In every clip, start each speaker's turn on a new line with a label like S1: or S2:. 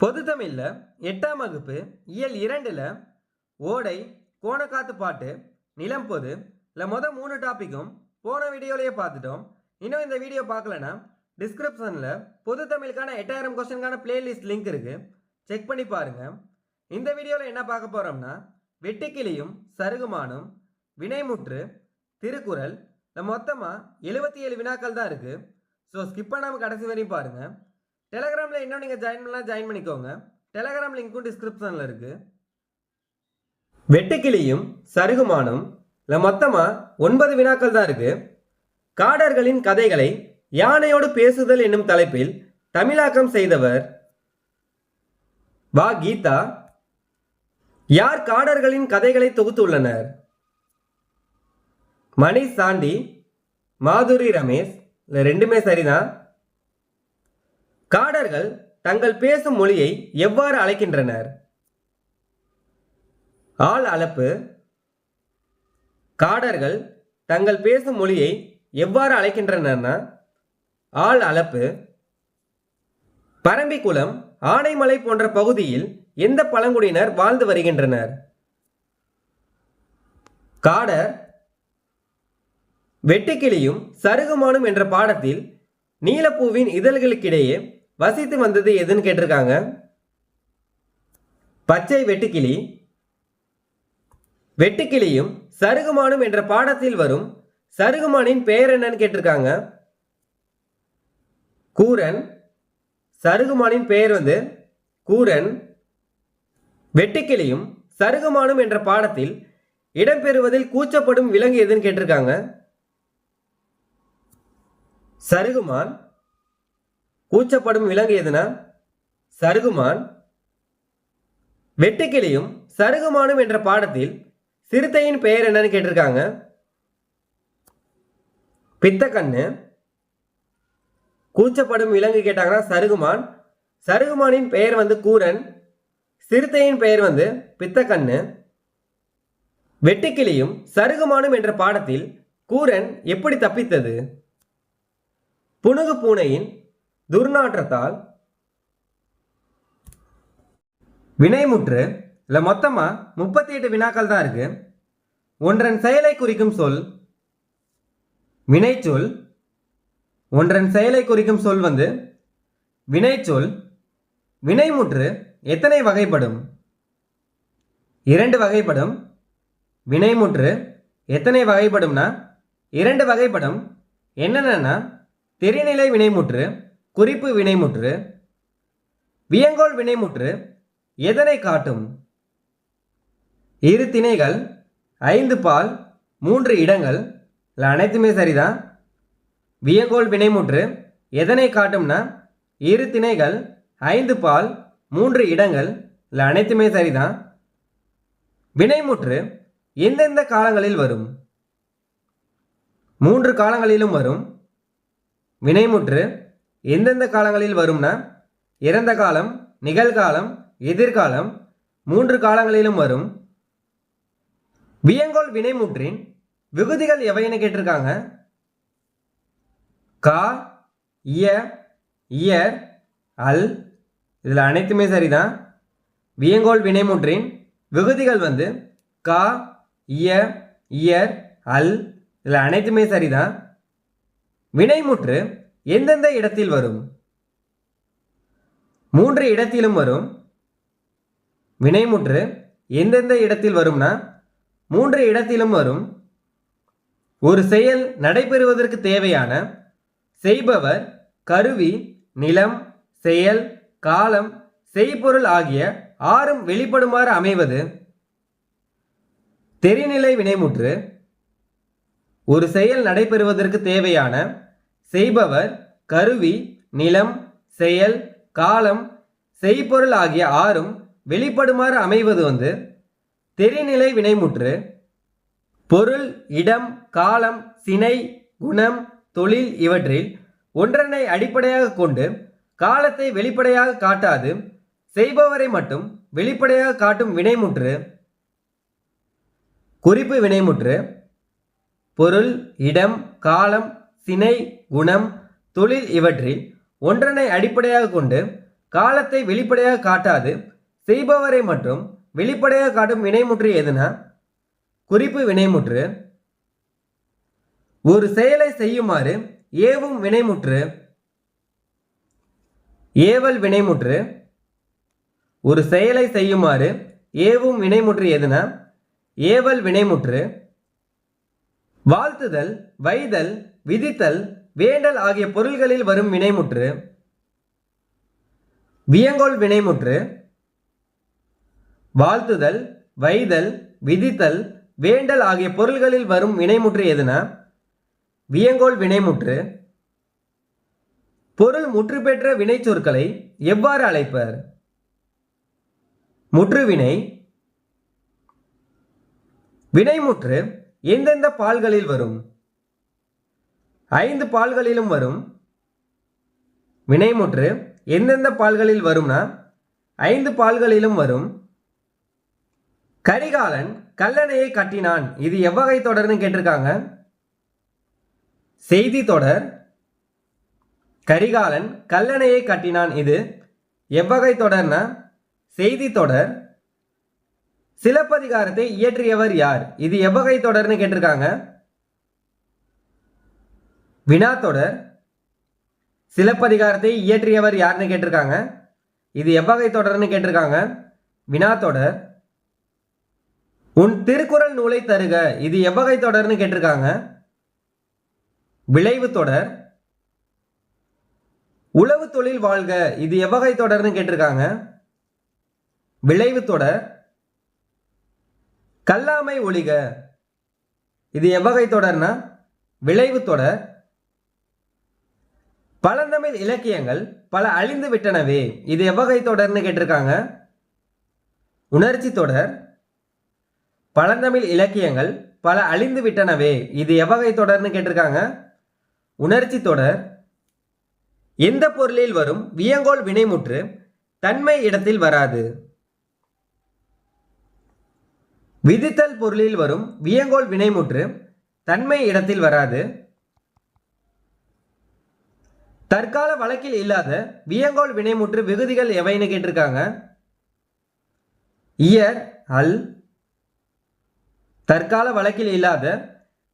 S1: பொது தமிழில் எட்டாம் வகுப்பு இயல் இரண்டில் ஓடை கோணக்காத்து பாட்டு நிலம் பொது இல்லை மொதல் மூணு டாப்பிக்கும் போன வீடியோலயே பார்த்துட்டோம் இன்னும் இந்த வீடியோ பார்க்கலனா டிஸ்கிரிப்ஷனில் பொது தமிழுக்கான எட்டாயிரம் கொஸ்டினுக்கான பிளேலிஸ்ட் லிங்க் இருக்குது செக் பண்ணி பாருங்கள் இந்த வீடியோவில் என்ன பார்க்க போகிறோம்னா வெட்டுக்கிளியும் சருகுமானும் வினைமுற்று திருக்குறள் இல்லை மொத்தமாக எழுபத்தி ஏழு வினாக்கள் தான் இருக்குது ஸோ ஸ்கிப் பண்ணாமல் கடைசி வரையும் பாருங்கள் டெலகிராமில் இன்னும் நீங்கள் ஜாயின் பண்ணலாம் ஜாயின் பண்ணிக்கோங்க. டெலகிராம் லிங்க்கும் டிஸ்கிரிப்ஷனில் இருக்குது வெட்டுக்கிளியும் சருகுமானும் இல்லை மொத்தமாக ஒன்பது வினாக்கள் தான் இருக்குது காடர்களின் கதைகளை யானையோடு பேசுதல் என்னும் தலைப்பில் தமிழாக்கம் செய்தவர் வா கீதா. யார் காடர்களின் கதைகளை தொகுத்துள்ளனர்? மணி சாண்டி மாதுரி ரமேஷ் இல்லை ரெண்டுமே சரிதான். காடர்கள் தங்கள் பேசும் மொழியை எவ்வாறு அழைக்கின்றனர்? ஆள் அளப்பு. காடர்கள் தங்கள் பேசும் மொழியை எவ்வாறு அழைக்கின்றனர்னா ஆள் அளப்பு. பரம்பிக்குளம் ஆனைமலை போன்ற பகுதியில் எந்த பழங்குடியினர் வாழ்ந்து வருகின்றனர்? காடர் வெட்டுக்கிளியும் சருகுமானும் என்ற பாடத்தில் நீலப்பூவின் இதழ்களுக்கிடையே வசித்து வந்தது எதுன்னு கேட்டிருக்காங்க? பச்சை வெட்டுக்கிளி. வெட்டுக்கிளியும் சருகுமானும் என்ற பாடத்தில் வரும். சருகுமானின் பெயர் என்னன்னு கேட்டிருக்காங்க? கூரன். சருகுமானின் பெயர் வந்து கூரன். வெட்டுக்கிளியும் சருகுமானும் என்ற பாடத்தில் இடம்பெறுவதில் கூச்சப்படும் விலங்கு எதுன்னு கேட்டிருக்காங்க? சருகுமான். கூச்சப்படும் விலங்கு எதுனா? சருகுமான். வெட்டுக்கிளியும் சருகுமானும் என்ற பாடத்தில் சிறுத்தையின் பெயர் என்னன்னு கேட்டிருக்காங்க. பித்தக்கண்ணு. கூச்சப்படும் விலங்கு கேட்டாங்கன்னா சருகுமான். சருகுமானின் பெயர் வந்து கூரன். சிறுத்தையின் பெயர் வந்து பித்தக்கண்ணு. வெட்டுக்கிளியும் சருகுமானும் என்ற பாடத்தில் கூரன் எப்படி தப்பித்தது? புனுகு பூனையின் துர்நாற்றத்தால் வினைமுற்று இல்லை மொத்தமாக முப்பத்தி எட்டு வினாக்கள் தான் இருக்கு. ஒன்றன் செயலை குறிக்கும் சொல் வினைச்சொல் ஒன்றன் செயலை குறிக்கும் சொல் வந்து வினைச்சொல் வினைமுற்று எத்தனை வகைப்படும்? இரண்டு வகைப்படும். வினைமுற்று எத்தனை வகைப்படும்னா இரண்டு வகைப்படும். என்னென்னா தெரிநிலை வினைமுற்று குறிப்பு வினைமுற்று வியங்கோல் வினைமுற்று எதனை காட்டும்? இரு திணைகள் ஐந்து பால் மூன்று இடங்கள் இல்லை அனைத்துமே சரிதான் வியங்கோல் வினைமுற்று எதனை காட்டும்னா இரு திணைகள் ஐந்து பால் மூன்று இடங்கள் இல்லை அனைத்துமே சரிதான் வினைமுற்று எந்தெந்த காலங்களில் வரும்? மூன்று காலங்களிலும் வரும். வினைமுற்று எந்தெந்த காலங்களில் வரும்னா இறந்த காலம் நிகழ்காலம் எதிர்காலம் மூன்று காலங்களிலும் வரும். வியங்கோல் வினைமுற்றின் விகுதிகள் எவைன்னு கேட்டிருக்காங்க? கா இய இயர் அல் இதில் அனைத்துமே சரிதான். வியங்கோல் வினைமுற்றின் விகுதிகள் வந்து கா இய இயர் அல் இதில் அனைத்துமே சரிதான். வினைமுற்று எந்தெந்த இடத்தில் வரும்? மூன்று இடத்திலும் வரும். வினைமுற்று எந்தெந்த இடத்தில் வரும்னா மூன்று இடத்திலும் வரும். ஒரு செயல் நடைபெறுவதற்கு தேவையான செய்பவர் கருவி நிலம் செயல் காலம் செய்பொருள் ஆகிய ஆறும் வெளிப்படுமாறு அமைவது. தெரிநிலை வினைமுற்று ஒரு செயல் நடைபெறுவதற்கு தேவையான செய்பவர் கருவி நிலம் செயல் காலம் செய்பொருள் ஆகிய ஆறும் வெளிப்படுமாறு அமைவது வந்து தெரிநிலை வினைமுற்று பொருள் இடம் காலம் சினை குணம் தொழில் இவற்றில் ஒன்றனை அடிப்படையாக கொண்டு காலத்தை வெளிப்படையாக காட்டாது செய்பவரை மட்டும் வெளிப்படையாக காட்டும் வினைமுற்று குறிப்பு வினைமுற்று பொருள் இடம் காலம் சினை குணம் தொழில் இவற்றில் ஒன்றனை அடிப்படையாக கொண்டு காலத்தை வெளிப்படையாக காட்டாது செய்பவரை மட்டும் வெளிப்படையாக காட்டும் வினைமுற்று எதுனா? குறிப்பு வினைமுற்று. ஒரு செயலை செய்யுமாறு ஏவும் வினைமுற்று. ஏவல் வினைமுற்று. ஒரு செயலை செய்யுமாறு ஏவும் வினைமுற்று எதுனா? ஏவல் வினைமுற்று. வாழ்த்துதல் வைதல் விதித்தல் வேண்டல் ஆகிய பொருள்களில் வரும் வினைமுற்று வியங்கோல் வினைமுற்று வாழ்த்துதல் வைதல் விதித்தல் வேண்டல் ஆகிய பொருள்களில் வரும் வினைமுற்று எதுனா? வியங்கோல் வினைமுற்று. பொருள் முற்று பெற்ற வினைச்சொற்களை எவ்வாறு அழைப்பர்? முற்றுவினை வினைமுற்று எந்தெந்த பால்களில் வரும்? ஐந்து பால்களிலும் வரும் வினைமுற்று எந்தெந்த பால்களில் வரும்னா ஐந்து பால்களிலும் வரும். கரிகாலன் கல்லணையை கட்டினான். இது எவ்வகை தொடர்னு கேட்டிருக்காங்க. செய்தி தொடர். கரிகாலன் கல்லணையை கட்டினான். இது எவ்வகை தொடர்னா செய்தி தொடர். சிலப்பதிகாரத்தை இயற்றியவர் யார்? இது எவ்வகை தொடர்னு கேட்டிருக்காங்க. வினா தொடர் சிலப்பதிகாரத்தை இயற்றியவர் யாருன்னு கேட்டிருக்காங்க. இது எவ்வகை தொடர்னு கேட்டிருக்காங்க. வினா தொடர் உன் திருக்குறள் நூலை தருக. இது எவ்வகை தொடர்னு கேட்டிருக்காங்க. விளைவு தொடர் உளவு தொழில் வாழ்க. இது எவ்வகை தொடர்னு கேட்டிருக்காங்க. விளைவு தொடர் கல்லாமை ஒழிக. இது எவ்வகை தொடர்னா விளைவு தொடர் பழந்தமிழ் இலக்கியங்கள் பல அழிந்து விட்டனவே. இது எவ்வகை தொடர்னு கேட்டிருக்காங்க? உணர்ச்சி தொடர். பழந்தமிழ் இலக்கியங்கள் பல அழிந்து விட்டனவே. இது எவ்வகை தொடர்னு கேட்டிருக்காங்க? உணர்ச்சி தொடர். எந்த பொருளில் வரும் வியங்கோல் வினைமுற்று தன்மை இடத்தில் வராது. விதித்தல் பொருளில் வரும் வியங்கோல் வினைமுற்று தன்மை இடத்தில் வராது. தற்கால வழக்கில் இல்லாத வியங்கோல் வினைமுற்று விகுதிகள் எவைன்னு கேட்டிருக்காங்க. இயர் அல். தற்கால வழக்கில் இல்லாத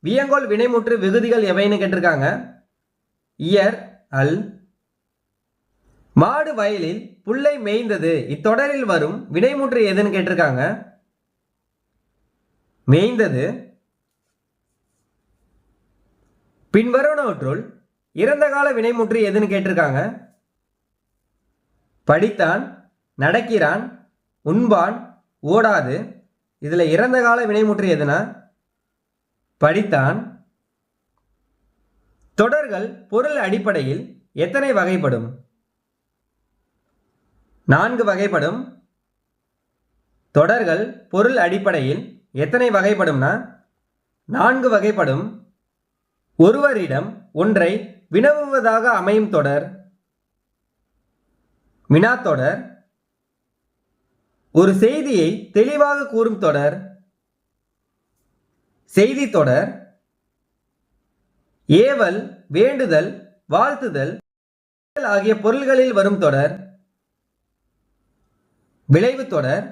S1: வியங்கோல் வினைமுற்று விகுதிகள் எவைன்னு கேட்டிருக்காங்க. இயர் அல். மாடு வயலில் புல்லை மேய்ந்தது. இத்தொடரில் வரும் வினைமுற்று எதுன்னு கேட்டிருக்காங்க. மேய்ந்தது. பின்வருவனவற்றுள் இறந்த கால வினைமுற்று எதுன்னு கேட்டிருக்காங்க? படித்தான் நடக்கிறான் உண்பான் ஓடாது. இதில் இறந்த கால வினைமுற்று எதுனா? படித்தான். தொடர்கள் பொருள் அடிப்படையில் எத்தனை வகைப்படும்? நான்கு வகைப்படும். தொடர்கள் பொருள் அடிப்படையில் எத்தனை வகைப்படும்னா? நான்கு வகைப்படும். ஒருவரிடம் ஒன்றை வினவுவதாக அமையும் தொடர் வினா தொடர் ஒரு செய்தியை தெளிவாக கூறும் தொடர் செய்தி தொடர் ஏவல் வேண்டுதல் வாழ்த்துதல் ஆகிய பொருள்களில் வரும் தொடர் விளைவு தொடர்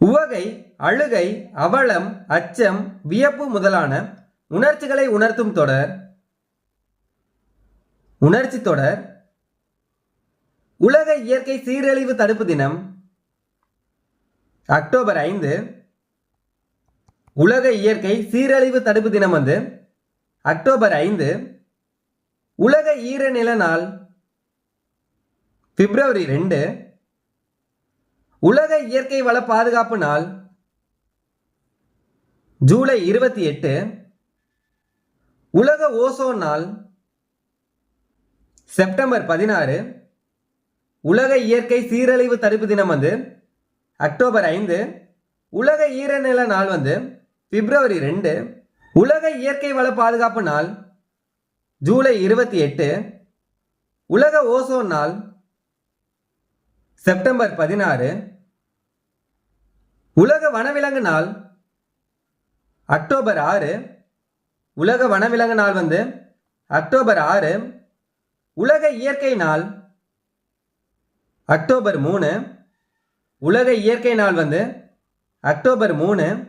S1: உவகை அழுகை அவலம் அச்சம் வியப்பு முதலான உணர்ச்சிகளை உணர்த்தும் தொடர் உணர்ச்சி தொடர் உலக இயற்கை சீரழிவு தடுப்பு தினம் அக்டோபர் ஐந்து உலக இயற்கை சீரழிவு தடுப்பு தினம் வந்து அக்டோபர் ஐந்து உலக ஈரநில நாள் பிப்ரவரி ரெண்டு உலக இயற்கை வள பாதுகாப்பு நாள் ஜூலை இருபத்தி எட்டு உலக ஓசோன் நாள் செப்டம்பர் பதினாறு. உலக இயற்கை சீரழிவு தடுப்பு தினம் வந்து அக்டோபர் ஐந்து. உலக ஈரநில நாள் வந்து பிப்ரவரி ரெண்டு. உலக இயற்கை வள பாதுகாப்பு நாள் ஜூலை இருபத்தி எட்டு. உலக ஓசோன் நாள் செப்டம்பர் பதினாறு. உலக வனவிலங்கு நாள் அக்டோபர் ஆறு. உலக வனவிலங்கு நாள் வந்து அக்டோபர் ஆறு. உலக இயற்கை நாள் அக்டோபர் மூணு. உலக இயற்கை நாள் வந்து அக்டோபர் மூணு.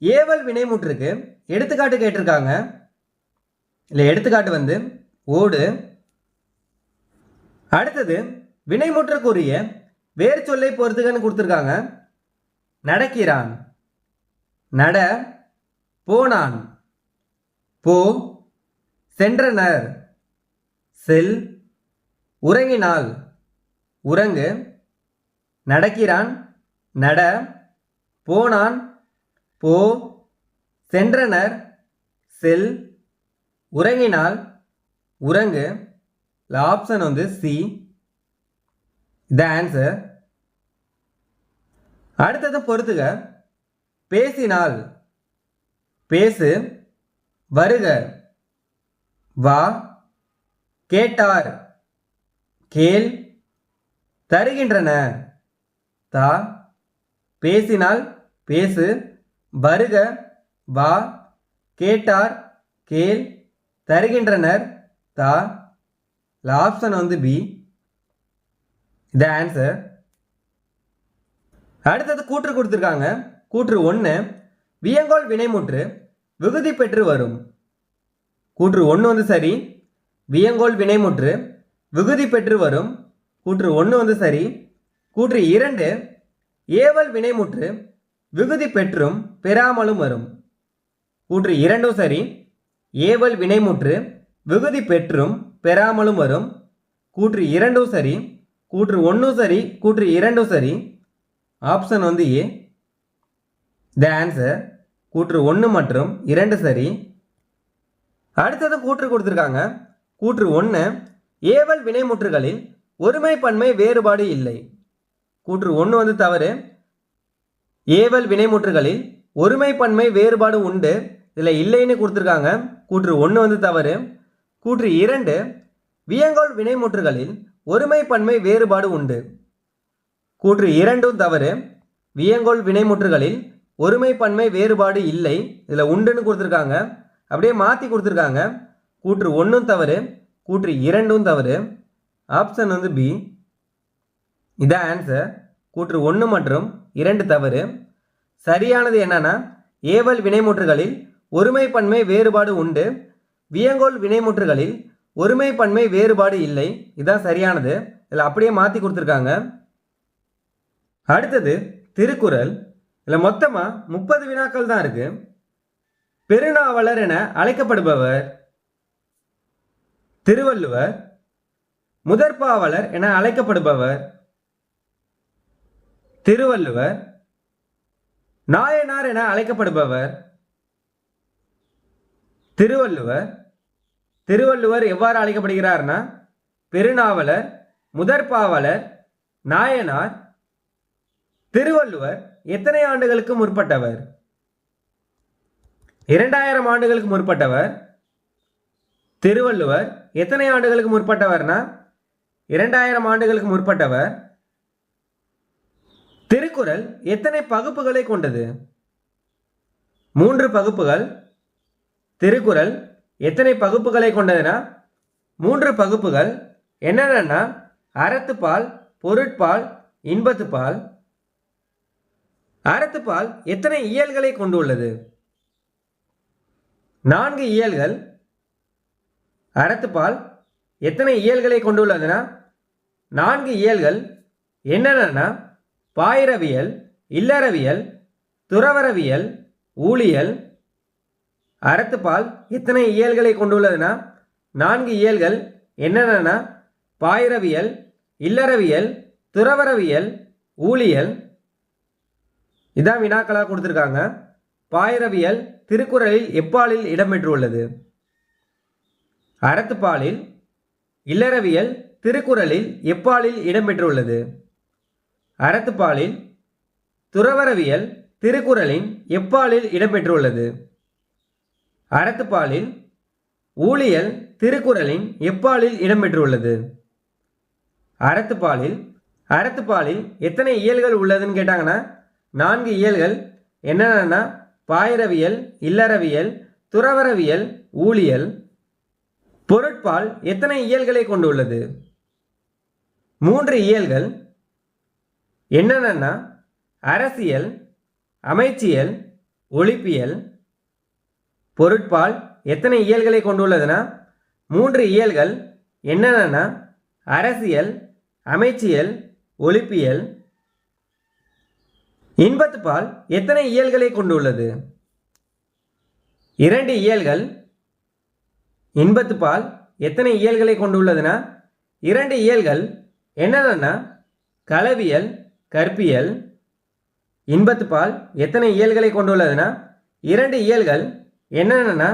S1: ஏவல் வினைமுற்றுக்கு எடுத்துக்காட்டு கேட்டிருக்காங்க. இல்லை எடுத்துக்காட்டு வந்து ஓடு. அடுத்தது வினைமுற்றுக்குரிய வேர் சொல்லை பொறுத்துக்கன்னு கொடுத்துருக்காங்க. நடக்கிறான் நட போனான். போ. சென்றனர் செல். உறங்கினாள் உறங்கு. நடக்கிறான். நட. போனான். போ. சென்றனர் செல். உறங்கினால் உறங்கு. ஆப்ஷன் வந்து சி த ஆன்சர் அடுத்ததை பொறுத்துக. பேசினால் பேசு. வருக. வா. கேட்டார். கேள். தருகின்றன. தா. பேசினால் பேசு. வருக. வா. கேட்டார். கேள். தருகின்றனர். தா. ஆப்ஷன் வந்து பி த ஆன்சர் அடுத்தது கூற்று கொடுத்துருக்காங்க. கூற்று ஒன்று வியங்கோல் வினைமுற்று. விகுதி பெற்று வரும். கூற்று ஒன்று வந்து சரி வியங்கோல் வினைமுற்று விகுதி பெற்று வரும். கூற்று ஒன்று வந்து சரி கூற்று இரண்டு ஏவல் வினைமுற்று விகுதி பெற்றும் பெறாமலும் வரும். கூற்று இரண்டும் சரி ஏவல் வினைமுற்று விகுதி பெற்றும் பெறாமலும் வரும். கூற்று இரண்டும் சரி கூற்று ஒன்றும் சரி கூற்று இரண்டும் சரி. ஆப்ஷன் வந்து ஏ. த ஆன்சர் கூற்று ஒன்று மற்றும் இரண்டு சரி. அடுத்தது கூற்று கொடுத்துருக்காங்க. கூற்று ஒன்று ஏவல் வினைமுற்றுகளில் ஒருமை பன்மை வேறுபாடு இல்லை. கூற்று ஒன்று வந்து தவறு. ஏவல் வினைமுற்றுகளில் ஒருமை பன்மை வேறுபாடு உண்டு. இதில் இல்லைன்னு கொடுத்துருக்காங்க. கூற்று ஒன்று வந்து தவறு. கூற்று இரண்டு வியங்கோல் வினைமுற்றுகளில் ஒருமை பன்மை வேறுபாடு உண்டு. கூற்று இரண்டும் தவறு. வியங்கோல் வினைமுற்றுகளில் ஒருமை பன்மை வேறுபாடு இல்லை. இதில் உண்டுன்னு கொடுத்துருக்காங்க. அப்படியே மாற்றி கொடுத்துருக்காங்க. கூற்று ஒன்றும் தவறு. கூற்று இரண்டும் தவறு. ஆப்ஷன் வந்து பி இதான் ஆன்சர் கூற்று ஒன்று மற்றும் இரண்டு தவறு. சரியானது என்னன்னா ஏவல் வினைமுற்றுகளில் ஒருமை பன்மை வேறுபாடு உண்டு. வியங்கோல் வினைமுற்றுகளில் ஒருமை பன்மை வேறுபாடு இல்லை. இதான் சரியானது. இதில் அப்படியே மாற்றி கொடுத்துருக்காங்க. அடுத்தது திருக்குறள். இதில் மொத்தமாக முப்பது வினாக்கள் தான் இருக்கு. பெருநாவலர் என அழைக்கப்படுபவர் திருவள்ளுவர் முதற்பாவலர் என அழைக்கப்படுபவர் திருவள்ளுவர் நாயனார் என அழைக்கப்படுபவர் திருவள்ளுவர். திருவள்ளுவர் எவ்வாறு அழைக்கப்படுகிறார்னா பெருநாவலர் முதற்பாவலர் நாயனார் திருவள்ளுவர் எத்தனை ஆண்டுகளுக்கு முற்பட்டவர்? இரண்டாயிரம் ஆண்டுகளுக்கு முற்பட்டவர். திருவள்ளுவர் எத்தனை ஆண்டுகளுக்கு முற்பட்டவர்னா? இரண்டாயிரம் ஆண்டுகளுக்கு முற்பட்டவர். திருக்குறள் எத்தனை பகுப்புகளை கொண்டது? மூன்று பகுப்புகள். திருக்குறள் எத்தனை பகுப்புகளை கொண்டதுன்னா மூன்று பகுப்புகள். என்னென்னா அறத்துப்பால் பொருட்பால் இன்பத்துப்பால் அறத்துப்பால் எத்தனை இயல்களை கொண்டுள்ளது? நான்கு இயல்கள். அறத்துப்பால் எத்தனை இயல்களை கொண்டுள்ளதுன்னா நான்கு இயல்கள் என்னென்னா பாயிரவியல் இல்லறவியல் துறவரவியல் ஊழியல். அறத்துப்பால் எத்தனை இயல்களை கொண்டுள்ளதுன்னா நான்கு இயல்கள் என்னென்னா பாயிரவியல் இல்லறவியல் துறவரவியல் ஊழியல். இதான் வினாக்களாக கொடுத்துருக்காங்க. பாயிரவியல் திருக்குறளில் எப்பாலில் இடம்பெற்றுள்ளது? அறத்துப்பாலில் இல்லறவியல் திருக்குறளில் எப்பாலில் இடம்பெற்றுள்ளது? அறத்துப்பாலில் துறவரவியல் திருக்குறளின் எப்பாலில் இடம்பெற்றுள்ளது? அறத்துப்பாலில் ஊழியல் திருக்குறளின் எப்பாலில் இடம்பெற்றுள்ளது? அறத்துப்பாலில் அறத்துப்பாலில் எத்தனை இயல்கள் உள்ளதுன்னு கேட்டாங்கன்னா நான்கு இயல்கள் என்னென்னா பாயிரவியல் இல்லறவியல் துறவரவியல் ஊழியல். பொருட்பால் எத்தனை இயல்களை கொண்டுள்ளது? மூன்று இயல்கள் என்னென்னா அரசியல் அமைச்சியல் ஒழிப்பியல். பொருட்பால் எத்தனை இயல்களை கொண்டுள்ளதுன்னா மூன்று இயல்கள் என்னென்னா அரசியல் அமைச்சியல் ஒழிப்பியல். இன்பத்துப்பால் எத்தனை இயல்களை கொண்டுள்ளது? இரண்டு இயல்கள். இன்பத்துப்பால் எத்தனை இயல்களை கொண்டுள்ளதுன்னா இரண்டு இயல்கள் என்னென்னா களவியல் கற்பியல். இன்பத்துப்பால் எத்தனை இயல்களை கொண்டுள்ளதுன்னா இரண்டு இயல்கள் என்னென்னா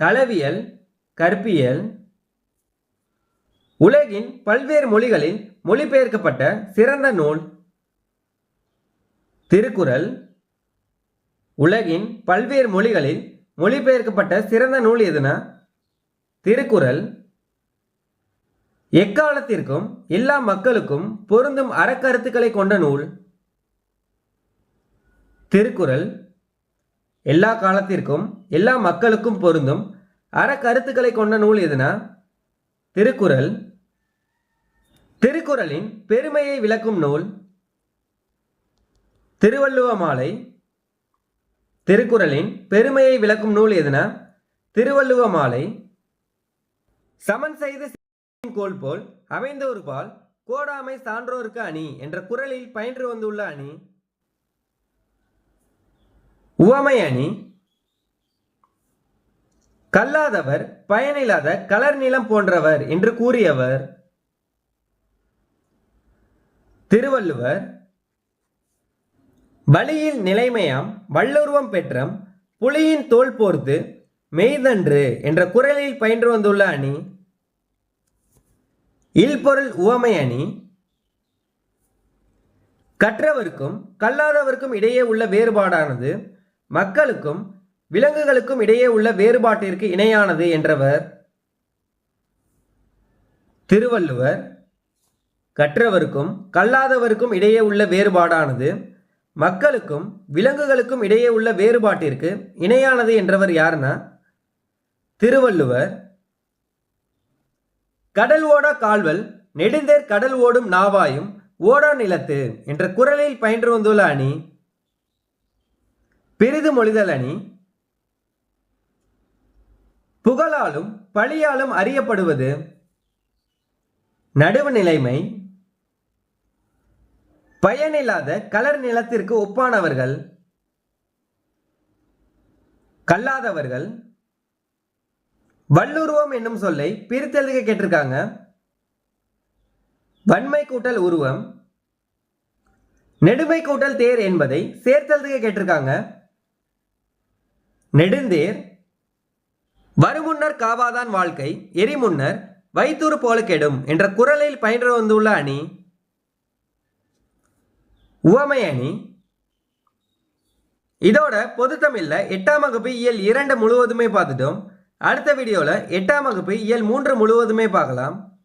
S1: களவியல் கற்பியல். உலகின் பல்வேறு மொழிகளில் மொழிபெயர்க்கப்பட்ட சிறந்த நூல் திருக்குறள். உலகின் பல்வேறு மொழிகளில் மொழிபெயர்க்கப்பட்ட சிறந்த நூல் எதுனா? திருக்குறள். எக்காலத்திற்கும் எல்லா மக்களுக்கும் பொருந்தும் அறக்கருத்துக்களை கொண்ட நூல். திருக்குறள். எல்லா காலத்திற்கும் எல்லா மக்களுக்கும் பொருந்தும் அறக்கருத்துக்களை கொண்ட நூல் எதுனா? திருக்குறள். திருக்குறளின் பெருமையை விளக்கும் நூல். திருவள்ளுவ மாலை திருக்குறளின் பெருமையை விளக்கும் நூல் எதுனா? திருவள்ளுவ மாலை சமன் செய்து கோல் போல் அமைந்த பால் கோடாமை சான்றோருக்கு அணி என்ற குரலில் பயின்று வந்துள்ள அணி. உவமை அணி கல்லாதவர் பயனில்லாத கலர் நிலம் போன்றவர் என்று கூறியவர். திருவள்ளுவர் வழியில் நிலைமையாம் வல்லுருவம் பெற்றம் புலியின் தோல் போர்த்து மெய்தன்று என்ற குரலில் பயின்று வந்துள்ள அணி இல்பொருள் உவமை அணி. கற்றவருக்கும் கல்லாதவருக்கும் இடையே உள்ள வேறுபாடானது மக்களுக்கும் விலங்குகளுக்கும் இடையே உள்ள வேறுபாட்டிற்கு இணையானது என்றவர். திருவள்ளுவர் கற்றவருக்கும் கல்லாதவருக்கும் இடையே உள்ள வேறுபாடானது மக்களுக்கும் விலங்குகளுக்கும் இடையே உள்ள வேறுபாட்டிற்கு இணையானது என்றவர் யாருன்னா? திருவள்ளுவர். கடல் ஓடா கால்வல் நெடுந்தேர் கடல் ஓடும் நாவாயும் ஓடா நிலத்து என்ற குரலில் பயின்று வந்துள்ள அணி பெரிது மொழிதல் அணி. புகழாலும் பழியாலும் அறியப்படுவது நடுவு நிலைமை. பயனில்லாத கலர் நிலத்திற்கு ஒப்பானவர்கள் கல்லாதவர்கள் வல்லுருவம் என்னும் சொல்லை பிரித்தெழுதுக கேட்டிருக்காங்க. வன்மை கூட்டல் உருவம் நெடுமை கூட்டல் தேர் என்பதை சேர்த்தெழுதுக கேட்டிருக்காங்க. நெடுந்தேர் வருமுன்னர் காவாதான் வாழ்க்கை எரிமுன்னர் வைத்தூறு போல கெடும் என்ற குரலில் பயின்று வந்துள்ள அணி உவமையணி. இதோட பொதுத்தமிழ்ல எட்டாம் வகுப்பு இயல் இரண்டு முழுவதுமே பார்த்துட்டோம். அடுத்த வீடியோவில் எட்டாம் வகுப்பு இயல் மூன்று முழுவதுமே பார்க்கலாம்.